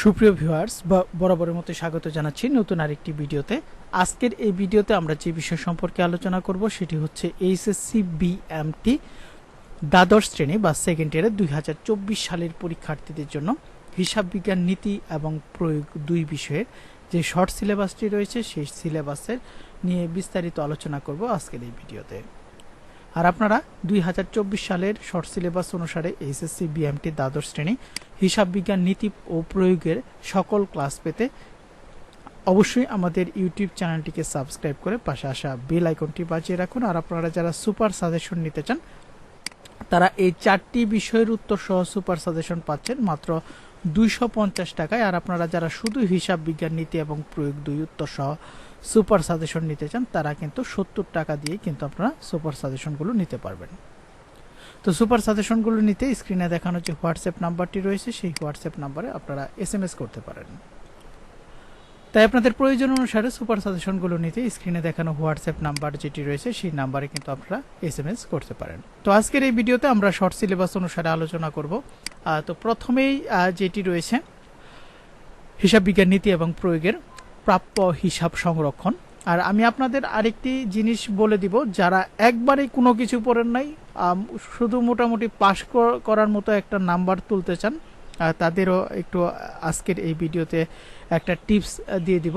সুপ্রিয় ভিউয়ার্স, বা বরাবরের মতো স্বাগত জানাচ্ছি নতুন আরেকটি ভিডিওতে। আজকের এই ভিডিওতে আমরা যে বিষয় সম্পর্কে আলোচনা করব সেটি হচ্ছে এইচএসসি বিএমটি দ্বাদশ শ্রেণি বা সেকেন্ড ইয়ারে দুই সালের পরীক্ষার্থীদের জন্য হিসাব বিজ্ঞান নীতি এবং প্রয়োগ দুই বিষয়ের যে শর্ট সিলেবাসটি রয়েছে, সেই সিলেবাসের নিয়ে বিস্তারিত আলোচনা করব আজকের এই ভিডিওতে। আর আপনারা দুই হাজার চব্বিশ সালের শর্ট সিলেবাস অনুসারে এইচএসসি, বিএমটি, দ্বাদশ শ্রেণি, হিসাব বিজ্ঞান, নীতি ও প্রয়োগের সকল ক্লাস পেতে অবশ্যই আমাদের ইউটিউব চ্যানেলটিকে সাবস্ক্রাইব করে পাশে আসা বেল আইকনটি বাজিয়ে রাখুন। আর আপনারা যারা সুপার সাজেশন নিতে চান, তারা এই চারটি বিষয়ের উত্তর সহ সুপার সাজেশন পাচ্ছেন মাত্র দুইশো পঞ্চাশ টাকায়। আর আপনারা যারা শুধু হিসাব বিজ্ঞান, নীতি এবং প্রয়োগ দুই উত্তর সহ সুপার সাজেশন নিতে চান, তারা কিন্তু সত্তর টাকা দিয়ে কিন্তু আপনারা সুপার সাজেশনগুলো নিতে পারবেন। তো সুপার সাজেশনগুলো নিতে স্ক্রিনে দেখানো যে হোয়াটসঅ্যাপ নাম্বারটি রয়েছে, সেই হোয়াটসঅ্যাপ নাম্বারে আপনারা এস এম এস করতে পারেন। তাই আপনাদের প্রয়োজন অনুসারে সুপার সাজেশনগুলো নিতে স্ক্রিনে দেখানো হোয়াটসঅ্যাপ নাম্বার যেটি রয়েছে, সেই নাম্বারে কিন্তু আপনারা এস এম এস করতে পারেন। তো আজকের এই ভিডিওতে আমরা শর্ট সিলেবাস অনুসারে আলোচনা করব। তো প্রথমেই যেটি রয়েছে, হিসাব বিজ্ঞান নীতি এবং প্রয়োগের প্রাপ্য হিসাব সংরক্ষণ। আর আমি আপনাদের আরেকটি জিনিস বলে দিব, যারা একবারেই কোনো কিছু পড়েন নাই শুধু মোটামুটি পাশ করার মতো একটা নাম্বার তুলতে চান তাদেরও একটু আজকের এই ভিডিওতে একটা টিপস দিয়ে দিব।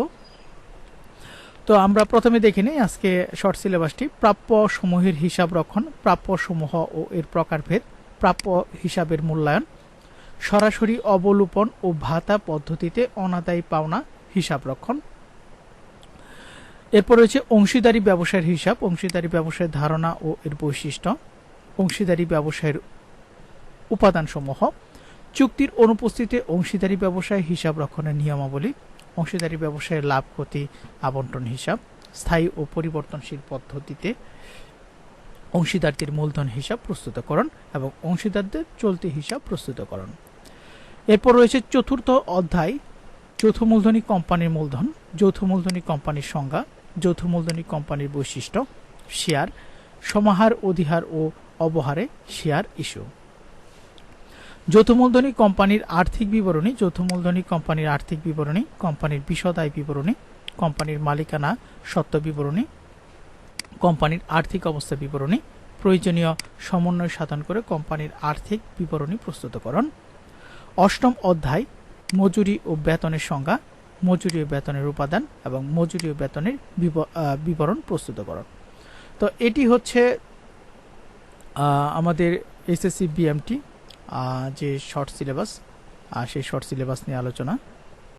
তো আমরা প্রথমে দেখে নিই আজকে শর্ট সিলেবাসটি, প্রাপ্য সমূহের হিসাব রক্ষণ, প্রাপ্য সমূহ ও এর প্রকারভেদ, প্রাপ্য হিসাবের মূল্যায়ন, সরাসরি অবলোপন ও ভাতা পদ্ধতিতে অনাদায়ী পাওনা হিসাব রক্ষণ। এরপর রয়েছে অংশীদারি ব্যবসায়ের হিসাব, অংশীদারি ব্যবসায়ের ধারণা ও এর বৈশিষ্ট্য, অংশীদারি ব্যবসায়ের উপাদানসমূহ, চুক্তির অনুপস্থিতিতে অংশীদারি ব্যবসায় হিসাব রক্ষণের নিয়মাবলী, অংশীদারি ব্যবসায়ের লাভ, ক্ষতি, আবন্টন হিসাব, স্থায়ী ও পরিবর্তনশীল পদ্ধতিতে অংশীদারদের মূলধন হিসাব প্রস্তুতকরণ এবং অংশীদারদের চলতি হিসাব প্রস্তুতকরণ। এরপর রয়েছে চতুর্থ অধ্যায় যৌথ মূলধনী কোম্পানির মূলধন, যৌথ মূলধনী কোম্পানির সংজ্ঞা, যৌথ মূলধনী কোম্পানির বৈশিষ্ট্য, শেয়ার, সমাহার অধিহার ও অবহারে শেয়ার ইস্যু। যৌথ মূলধনী কোম্পানির আর্থিক বিবরণী, যৌথ মূলধনী কোম্পানির আর্থিক বিবরণী, কোম্পানির বিশদ আয় বিবরণী, কোম্পানির মালিকানা সত্ত্ব বিবরণী, কোম্পানির আর্থিক অবস্থা বিবরণী, প্রয়োজনীয় সমন্বয় সাধন করে কোম্পানির আর্থিক বিবরণী প্রস্তুতকরণ। অষ্টম অধ্যায় মজুরি ও বেতনের সংজ্ঞা, মজুরি ও বেতনের উপাদান এবং মজুরি ও বেতনের বিবরণ প্রস্তুতকরণ তো এটি হচ্ছে আমাদের এসএসসি বিএমটি যে শর্ট সিলেবাস সেই শর্ট সিলেবাস নিয়ে আলোচনা।